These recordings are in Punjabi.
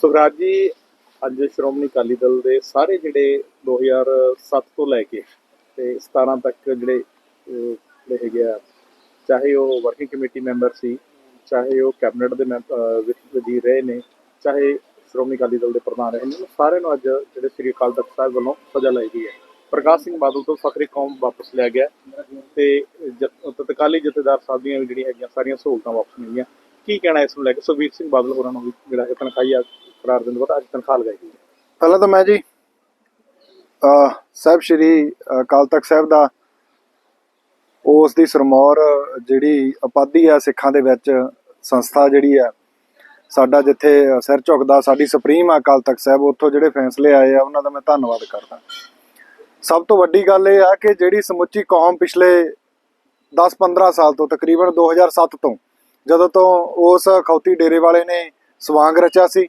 ਸੁਖਰਾਜ ਜੀ, ਅੱਜ ਸ਼੍ਰੋਮਣੀ ਅਕਾਲੀ ਦਲ ਦੇ ਸਾਰੇ ਜਿਹੜੇ 2007 ਤੋਂ ਲੈ ਕੇ ਤੇ 17 ਤੱਕ ਜਿਹੜੇ ਜਿਹੜੇ ਹੈਗੇ ਆ, ਚਾਹੇ ਉਹ ਵਰਕਿੰਗ ਕਮੇਟੀ ਮੈਂਬਰ ਸੀ, ਚਾਹੇ ਉਹ ਕੈਬਨਿਟ ਦੇ ਮੈਂਬਰ ਵਜ਼ੀਰ ਰਹੇ ਨੇ, ਚਾਹੇ ਸ਼੍ਰੋਮਣੀ ਅਕਾਲੀ ਦਲ ਦੇ ਪ੍ਰਧਾਨ ਰਹੇ ਨੇ ਉਹਨਾਂ ਸਾਰਿਆਂ ਨੂੰ ਅੱਜ ਜਿਹੜੇ ਸ੍ਰੀ ਅਕਾਲ ਤਖਤ ਸਾਹਿਬ ਵੱਲੋਂ ਸਜ਼ਾ ਲਾਈ ਗਈ ਹੈ। ਪ੍ਰਕਾਸ਼ ਸਿੰਘ ਬਾਦਲ ਤੋਂ ਫਖਰੀ ਕੌਮ ਵਾਪਸ ਲਿਆ ਗਿਆ ਤੇ ਜ- ਤਤਕਾਲੀ ਜਥੇਦਾਰ ਸਾਹਿਬ ਦੀਆਂ ਵੀ ਜਿਹੜੀਆਂ ਹੈਗੀਆਂ ਸਾਰੀਆਂ ਸਹੂਲਤਾਂ ਵਾਪਸ ਮਿਲੀਆਂ। ਕੀ ਕਹਿਣਾ ਇਸ ਨੂੰ ਲੈ ਕੇ? ਸੁਖਬੀਰ ਸਿੰਘ ਬਾਦਲ ਹੋਰਾਂ ਨੂੰ ਵੀ ਜਿਹੜਾ ਹੈ ਤਨਖਾਹੀਆ ਕਰਾਰ ਦਿੰਦੇ ਬਾਅਦ ਅੱਜ ਤਨਖਾਹ ਲਗਾਈ ਗਈ। ਪਹਿਲਾਂ ਤਾਂ ਮੈਂ ਜੀ ਅ ਸਾਹਿਬ ਸ਼੍ਰੀ ਅਕਾਲ ਤਖਤ ਸਾਹਿਬ ਦਾ ਉਸ ਦੀ ਸਰਮੌਰ ਜਿਹੜੀ ਉਪਾਧੀ ਆ ਸਿੱਖਾਂ ਦੇ ਵਿੱਚ ਸੰਸਥਾ ਜਿਹੜੀ ਆ, ਸਾਡਾ ਜਿੱਥੇ ਸਿਰ ਝੁਕਦਾ, ਸਾਡੀ ਸੁਪਰੀਮ ਆ ਅਕਾਲ ਤਖਤ ਸਾਹਿਬ, ਉੱਥੋਂ ਜਿਹੜੇ ਫੈਸਲੇ ਆਏ ਆ, ਉਹਨਾਂ ਦਾ ਮੈਂ ਧੰਨਵਾਦ ਕਰਦਾ। ਸਭ ਤੋਂ ਵੱਡੀ ਗੱਲ ਇਹ ਆ ਕਿ ਜਿਹੜੀ ਸਮੁੱਚੀ ਕੌਮ ਪਿਛਲੇ 10-15 ਸਾਲ ਤੋਂ, ਤਕਰੀਬਨ 2007 ਤੋਂ ਜਦੋਂ ਤੋਂ ਉਸ ਖੌਤੀ ਡੇਰੇ ਵਾਲੇ ਨੇ ਸਵਾਂਗ ਰਚਿਆ ਸੀ,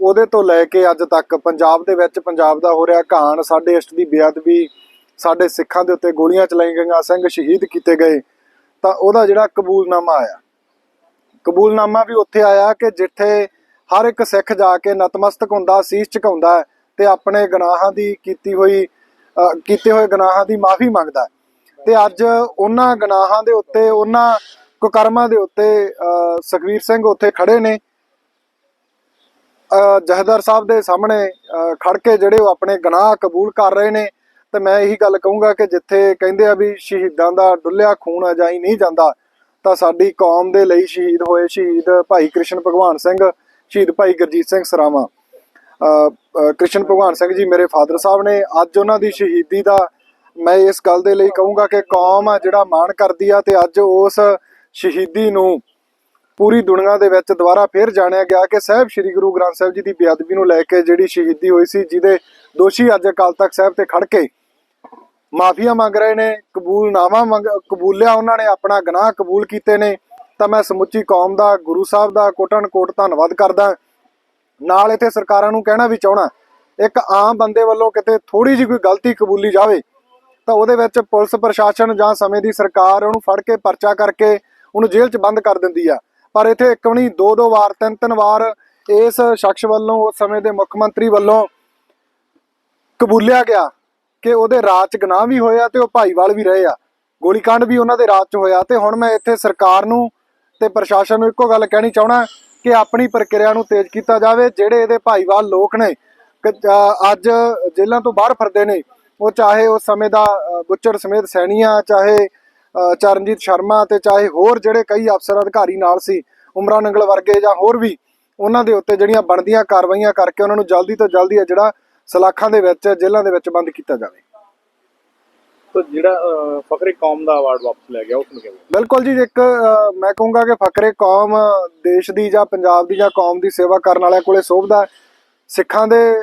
ਉਹਦੇ ਤੋਂ ਲੈ ਕੇ ਅੱਜ ਤੱਕ ਪੰਜਾਬ ਦੇ ਵਿੱਚ ਪੰਜਾਬ ਦਾ ਹੋ ਰਿਹਾ ਘਾਣ, ਸਾਡੇ ਇਸ਼ਟ ਦੀ ਬੇਅਦਬੀ, ਸਾਡੇ ਸਿੱਖਾਂ ਦੇ ਉੱਤੇ ਗੋਲੀਆਂ ਚਲਾਈਆਂ ਗਈਆਂ, ਸਿੰਘ ਸ਼ਹੀਦ ਕੀਤੇ ਗਏ, ਤਾਂ ਉਹਦਾ ਜਿਹੜਾ ਕਬੂਲਨਾਮਾ ਆਇਆ ਕਬੂਲਨਾਮਾ ਵੀ ਉੱਥੇ ਆਇਆ ਕਿ ਜਿੱਥੇ ਹਰ ਇੱਕ ਸਿੱਖ ਜਾ ਕੇ ਨਤਮਸਤਕ ਹੁੰਦਾ, ਸੀਸ ਝੁਕਾਉਂਦਾ ਹੈ ਤੇ ਆਪਣੇ ਗੁਨਾਹਾਂ ਦੀ ਕੀਤੀ ਹੋਈ ਕੀਤੇ ਹੋਏ ਗੁਨਾਹਾਂ ਦੀ ਮਾਫੀ ਮੰਗਦਾ ਹੈ। ਤੇ ਅੱਜ ਉਹਨਾਂ ਗੁਨਾਹਾਂ ਦੇ ਉੱਤੇ, ਉਹਨਾਂ ਕੁਕਰਮਾਂ ਦੇ ਉੱਤੇ ਅ, ਸੁਖਵੀਰ ਸਿੰਘ ਉੱਥੇ ਖੜੇ ਨੇ। ਅ, ਜਹਦਰ ਸਾਹਿਬ ਦੇ ਸਾਹਮਣੇ ਅ, ਖੜ ਕੇ ਜਿਹੜੇ ਉਹ ਆਪਣੇ ਗੁਨਾਹ ਕਬੂਲ ਕਰ ਰਹੇ ਨੇ ਤੇ ਮੈਂ ਇਹੀ ਗੱਲ ਕਹੂੰਗਾ ਕਿ ਜਿੱਥੇ ਕਹਿੰਦੇ ਆ ਵੀ ਸ਼ਹੀਦਾਂ ਦਾ ਡੁੱਲਿਆ ਖੂਨ ਅਜਾਈ ਨਹੀਂ ਜਾਂਦਾ ਤਾਂ ਸਾਡੀ ਕੌਮ ਦੇ ਲਈ ਸ਼ਹੀਦ ਹੋਏ ਸ਼ਹੀਦ ਭਾਈ ਕ੍ਰਿਸ਼ਨ ਭਗਵਾਨ ਸਿੰਘ ਸ਼ਹੀਦ ਭਾਈ ਗੁਰਜੀਤ ਸਿੰਘ ਸਰਾਵਾਂ। ਅ, ਕ੍ਰਿਸ਼ਨ ਭਗਵਾਨ ਸਿੰਘ ਜੀ ਮੇਰੇ ਫਾਦਰ ਸਾਹਿਬ ਨੇ ਅੱਜ ਉਹਨਾਂ ਦੀ ਸ਼ਹੀਦੀ ਦਾ ਮੈਂ ਇਸ ਗੱਲ ਦੇ ਲਈ ਕਹੂੰਗਾ ਕਿ ਕੌਮ ਆ ਜਿਹੜਾ ਮਾਣ ਕਰਦੀ ਆ ਤੇ ਅੱਜ ਉਸ ਸ਼ਹੀਦੀ ਨੂੰ ਪੂਰੀ ਦੁਨੀਆ ਦੇ ਵਿੱਚ ਦੁਬਾਰਾ ਫੇਰ ਜਾਣਿਆ ਗਿਆ ਕਿ ਸਾਹਿਬ ਸ੍ਰੀ ਗੁਰੂ ਗ੍ਰੰਥ ਸਾਹਿਬ ਜੀ ਦੀ ਬੇਅਦਬੀ ਨੂੰ ਲੈ ਕੇ ਜਿਹੜੀ ਸ਼ਹੀਦੀ ਹੋਈ ਸੀ, ਜਿਹਦੇ ਦੋਸ਼ੀ ਅੱਜ ਅਕਾਲ ਤਖਤ ਸਾਹਿਬ ਤੇ ਖੜ ਕੇ ਮਾਫੀਆ ਮੰਗ ਰਹੇ ਨੇ, ਕਬੂਲਨਾਮਾ ਮੰਗ, ਕਬੂਲਿਆ ਉਹਨਾਂ ਨੇ, ਆਪਣਾ ਗੁਨਾਹ ਕਬੂਲ ਕੀਤੇ ਨੇ। ਤਾਂ ਮੈਂ ਸਮੁੱਚੀ ਕੌਮ ਦਾ, ਗੁਰੂ ਸਾਹਿਬ ਦਾ ਕੋਟਨ ਕੋਟ ਧੰਨਵਾਦ ਕਰਦਾ। ਨਾਲ ਇੱਥੇ ਸਰਕਾਰਾਂ ਨੂੰ ਕਹਿਣਾ ਵੀ ਚਾਹਣਾ ਇੱਕ ਆਮ ਬੰਦੇ ਵੱਲੋਂ ਕਿਤੇ ਥੋੜੀ ਜਿਹੀ ਕੋਈ ਗਲਤੀ ਕਬੂਲੀ ਜਾਵੇ, ਤਾਂ ਉਹਦੇ ਵਿੱਚ ਪੁਲਿਸ, ਪ੍ਰਸ਼ਾਸਨ ਜਾਂ ਸਮੇਂ ਦੀ ਸਰਕਾਰ ਉਹਨੂੰ ਫੜ ਕੇ ਪਰਚਾ ਕਰਕੇ ਉਹਨੂੰ ਜੇਲ੍ਹ 'ਚ ਬੰਦ ਕਰ ਦਿੰਦੀ ਆ। ਪਰ ਇੱਥੇ ਇੱਕ ਵੀ ਨਹੀਂ ਦੋ ਦੋ ਵਾਰ ਤਿੰਨ ਤਿੰਨ ਵਾਰ ਇਸ ਸ਼ਖਸ ਵੱਲੋਂ ਉਸ ਸਮੇਂ ਦੇ ਮੁੱਖ ਮੰਤਰੀ ਵੱਲੋਂ ਕਬੂਲਿਆ ਗਿਆ ਕਿ ਉਹਦੇ ਰਾਜ 'ਚ ਗੁਨਾਹ ਵੀ ਹੋਇਆ ਤੇ ਉਹ ਭਾਈਵਾਲ ਵੀ ਰਹੇ ਆ। ਗੋਲੀकांड ਵੀ ਉਹਨਾਂ ਦੇ ਰਾਜ 'ਚ ਹੋਇਆ ਤੇ ਹੁਣ ਮੈਂ ਇੱਥੇ ਸਰਕਾਰ ਨੂੰ ਤੇ ਪ੍ਰਸ਼ਾਸਨ ਨੂੰ ਇੱਕੋ ਗੱਲ ਕਹਿਣੀ ਚਾਹਣਾ ਕਿ ਆਪਣੀ ਪ੍ਰਕਿਰਿਆ ਨੂੰ ਤੇਜ਼ ਕੀਤਾ ਜਾਵੇ ਜਿਹੜੇ ਇਹਦੇ ਭਾਈਵਾਲ ਲੋਕ ਨੇ ਅੱਜ ਜੇਲ੍ਹਾਂ ਤੋਂ ਬਾਹਰ ਫਿਰਦੇ ਨੇ ਉਹ ਚਾਹੇ ਉਸ ਸਮੇਂ ਦਾ ਅ, ਬੁੱਚੜ ਸਮੇਤ ਸੈਣੀਆਂ ਚਾਹੇ ਚਰਨਜੀਤ ਸ਼ਰਮਾ ਤੇ ਚਾਹੇ ਹੋਰ ਜਿਹੜੇ ਕਈ ਅਫਸਰ ਅਧਿਕਾਰੀ ਨਾਲ ਸੀ ਉਮਰਾ ਨੰਗਲ ਵਰਗੇ ਜਾਂ ਹੋਰ ਵੀ ਉਹਨਾਂ ਦੇ ਉੱਤੇ ਜਿਹੜੀਆਂ ਬਣਦੀਆਂ ਕਾਰਵਾਈਆਂ ਕਰਕੇ ਉਹਨਾਂ ਨੂੰ ਜਲਦੀ ਤੋਂ ਜਲਦੀ ਆ ਜਿਹੜਾ ਸਲਾਖਾਂ ਦੇ ਵਿੱਚ ਜੇਲ੍ਹਾਂ ਦੇ ਵਿੱਚ ਬੰਦ ਕੀਤਾ ਜਾਵੇ ਤਾਂ ਜਿਹੜਾ ਫਖਰੀ ਕੌਮ ਦਾ ਅਵਾਰਡ ਵਾਪਸ ਲੈ ਗਿਆ ਉਸ ਨੂੰ ਕਿਵੇਂ ਬਿਲਕੁਲ ਜੀ ਇੱਕ ਮੈਂ ਕਹੂੰਗਾ ਕਿ ਫਕਰੇ ਕੌਮ ਦੇਸ਼ ਦੀ ਜਾਂ ਪੰਜਾਬ ਦੀ ਜਾਂ ਕੌਮ ਦੀ ਸੇਵਾ ਕਰਨ ਵਾਲਿਆਂ ਕੋਲੇ ਸੋਭਦਾ। ਸਿੱਖਾਂ ਦੇ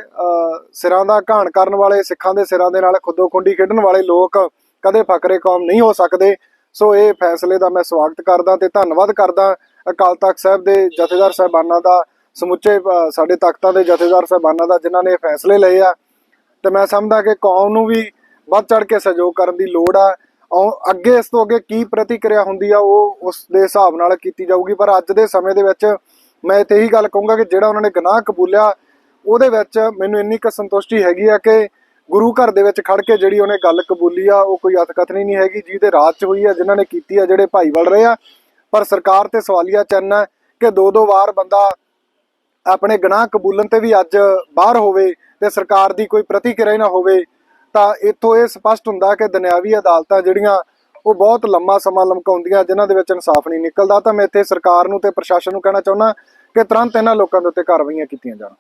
ਸਿਰਾਂ ਦਾ ਘਾਣ ਕਰਨ ਵਾਲੇ ਸਿੱਖਾਂ ਦੇ ਸਿਰਾਂ ਦੇ ਨਾਲ ਖੁੱਦੋ ਖੁੰਡੀ ਖੇਡਣ ਵਾਲੇ ਲੋਕ ਕਦੇ ਫਕਰੇ ਕੌਮ ਨਹੀਂ ਹੋ ਸਕਦੇ। ਸੋ ਇਹ ਫੈਸਲੇ ਦਾ ਮੈਂ ਸਵਾਗਤ ਕਰਦਾ ਤੇ ਧੰਨਵਾਦ ਕਰਦਾ ਅਕਾਲ ਤਖਤ ਸਾਹਿਬ ਦੇ ਜਥੇਦਾਰ ਸਾਹਿਬਾਨਾਂ ਦਾ, ਸਮੁੱਚੇ ਸਾਡੇ ਤਖਤਾਂ ਦੇ ਜਥੇਦਾਰ ਸਾਹਿਬਾਨਾਂ ਦਾ ਜਿਨ੍ਹਾਂ ਨੇ ਇਹ ਫੈਸਲੇ ਲਏ ਆ। ਤੇ ਮੈਂ ਸਮਝਦਾ ਕਿ ਕੌਮ ਨੂੰ ਵੀ ਵੱਧ ਚੜ ਕੇ ਸਹਿਯੋਗ ਕਰਨ ਦੀ ਲੋੜ ਆ। ਔਰ ਅੱਗੇ ਇਸ ਤੋਂ ਅੱਗੇ ਕੀ ਪ੍ਰਤੀਕਿਰਿਆ ਹੁੰਦੀ ਆ ਉਹ ਉਸ ਦੇ ਹਿਸਾਬ ਨਾਲ ਕੀਤੀ ਜਾਊਗੀ। ਪਰ ਅੱਜ ਦੇ ਸਮੇਂ ਦੇ ਵਿੱਚ ਮੈਂ ਤੇ ਇਹੀ ਗੱਲ ਕਹੂੰਗਾ ਕਿ ਜਿਹੜਾ ਉਹਨਾਂ ਨੇ ਗੁਨਾਹ ਕਬੂਲਿਆ, ਉਹਦੇ ਵਿੱਚ ਮੈਨੂੰ ਇੰਨੀ ਕੁ ਸੰਤੁਸ਼ਟੀ ਹੈਗੀ ਆ ਕਿ ਗੁਰੂ ਘਰ ਦੇ ਵਿੱਚ ਖੜ ਕੇ ਜਿਹੜੀ ਉਹਨੇ ਗੱਲ ਕਬੂਲੀ ਆ, ਉਹ ਕੋਈ ਅਤਕਥਨੀ ਨਹੀਂ ਹੈਗੀ। ਜਿਹਦੇ ਰਾਤ ਚ ਹੋਈ ਆ, ਜਿਨ੍ਹਾਂ ਨੇ ਕੀਤੀ ਆ, ਜਿਹੜੇ ਭਾਈ ਵੜ ਰਹੇ ਆ। ਪਰ ਸਰਕਾਰ ਤੇ ਸਵਾਲੀਆ ਚਿੰਨ੍ਹ ਹੈ ਕਿ ਦੋ ਦੋ ਵਾਰ ਬੰਦਾ ਆਪਣੇ ਗੁਨਾਹ ਕਬੂਲਣ ਤੇ ਵੀ ਅੱਜ ਬਾਹਰ ਹੋਵੇ ਤੇ ਸਰਕਾਰ ਦੀ ਕੋਈ ਪ੍ਰਤੀਕਿਰਿਆ ਹੀ ਨਾ ਹੋਵੇ, ਤਾਂ ਇੱਥੋਂ ਇਹ ਸਪਸ਼ਟ ਹੁੰਦਾ ਕਿ ਦੁਨਿਆਵੀ ਅਦਾਲਤਾਂ ਜਿਹੜੀਆਂ, ਉਹ ਬਹੁਤ ਲੰਮਾ ਸਮਾਂ ਲਮਕਾਉਂਦੀਆਂ, ਜਿਨ੍ਹਾਂ ਦੇ ਵਿੱਚ ਇਨਸਾਫ ਨਹੀਂ ਨਿਕਲਦਾ। ਤਾਂ ਮੈਂ ਇੱਥੇ ਸਰਕਾਰ ਨੂੰ ਤੇ ਪ੍ਰਸ਼ਾਸਨ ਨੂੰ ਕਹਿਣਾ ਚਾਹੁੰਦਾ ਕਿ ਤੁਰੰਤ ਇਹਨਾਂ ਲੋਕਾਂ ਦੇ ਉੱਤੇ ਕਾਰਵਾਈਆਂ ਕੀਤੀਆਂ ਜਾਣ।